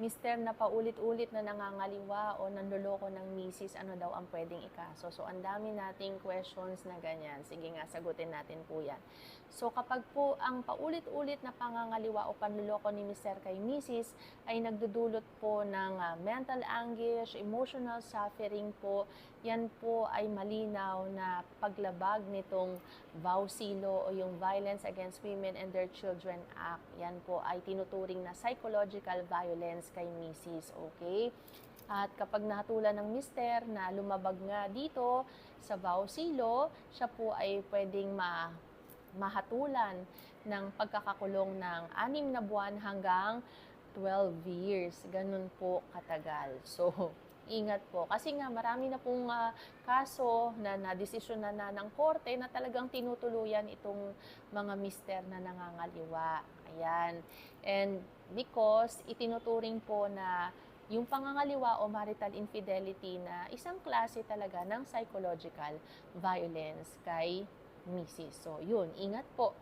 mister na paulit-ulit na nangangaliwa o nanloloko ng misis, ano daw ang pwedeng ikaso. So, ang dami nating questions na ganyan. Sige nga, sagutin natin po yan. So, kapag po ang paulit-ulit na pangangaliwa o panloloko ni mister kay misis ay nagdudulot po ng ah, mental anguish, emotional suffering po, yan po ay malinaw na paglabag nitong VAUSILO o yung Violence Against Women and Their Children Act. Yan po ay tinuturing na psychological violence kay misis, okay? At kapag nahatulan ng mister na lumabag nga dito sa VAUSILO, siya po ay pwedeng ma mahatulan ng pagkakakulong ng anim na buwan hanggang 12 years. Ganun po katagal. So, ingat po. Kasi nga marami na pong ah, kaso na nadesisyon na, na ng korte na talagang tinutuluyan itong mga mister na nangangaliwa. Ayan. And because itinuturing po na yung pangangaliwa o marital infidelity na isang klase talaga ng psychological violence kay misis. So, yun, ingat po.